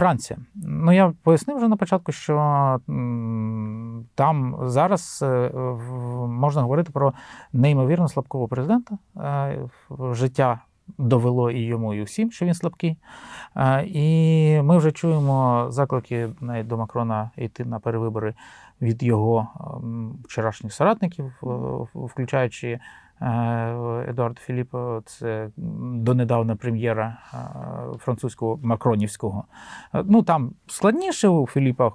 Франція. Ну я пояснив вже на початку, що там зараз е, можна говорити про неймовірно слабкого президента. Е, Життя довело і йому, і всім, що він слабкий. Е, І ми вже чуємо заклики навіть до Макрона йти на перевибори від його вчорашніх соратників, включаючи е, Едуарда Філіпа, це донедавна прем'єра е, французького макронівського. Е, Ну там складніше у Філіпа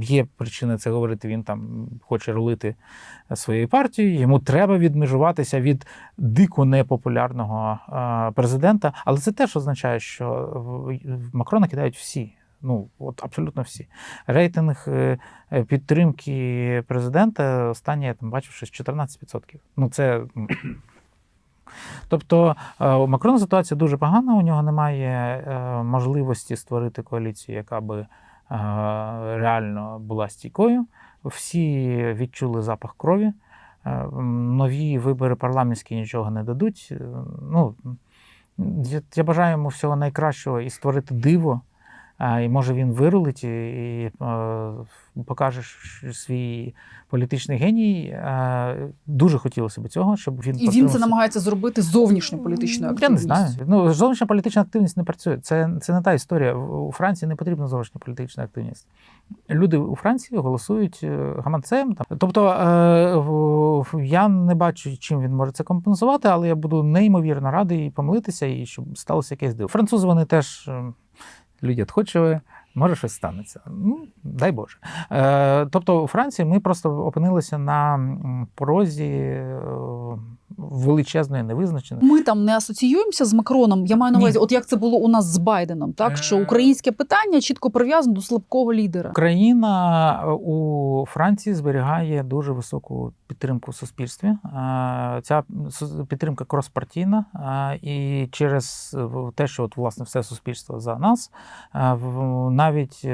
є причини це говорити. Він там хоче рулити своєю партією. Йому треба відмежуватися від дико непопулярного е, президента. Але це теж означає, що в Макрона кидають всі. Ну, от абсолютно всі. Рейтинг е, е, підтримки президента останній я там бачив щось 14%. Ну, це. Тобто е, у Макрона ситуація дуже погана, у нього немає можливості створити коаліцію, яка би реально була стійкою. Всі відчули запах крові. Нові вибори парламентські нічого не дадуть. Ну, я, я бажаю йому всього найкращого і створити диво. І може він вирулить і, і е, покаже свій політичний геній. Дуже хотілося б цього, щоб він І він це намагається зробити зовнішньо політичною Я не знаю. Ну, зовнішня політична активність не працює. Це, це не та історія. У Франції не потрібна зовнішня політична активність. Люди у Франції голосують е, гаманцем. Там. Тобто е, я не бачу, чим він може це компенсувати, але я буду неймовірно радий помилитися і щоб сталося якесь диво. Французи вони теж е, люди відходчиві. Може, щось станеться. Ну, дай Боже. Е, тобто, у Франції ми просто опинилися на порозі е, величезної невизначеності. Ми там не асоціюємося з Макроном. Я маю на увазі, от як це було у нас з Байденом, так що Е. українське питання чітко прив'язано до слабкого лідера. Україна е, у Франції зберігає дуже високу підтримку в суспільстві. Е, Ця підтримка кроспартійна, і через те, що от власне все суспільство за нас, навіть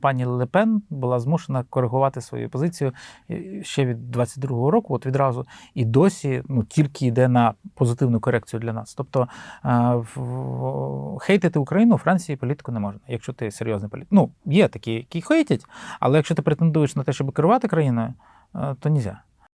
пані Лепен була змушена коригувати свою позицію ще від 22-го року, от відразу, і досі ну тільки йде на позитивну корекцію для нас. Тобто е, хейтити Україну у Франції політику не можна, якщо ти серйозний політик. Ну, є такі, які хейтять, але якщо ти претендуєш на те, щоб керувати країною, е, то нельзя.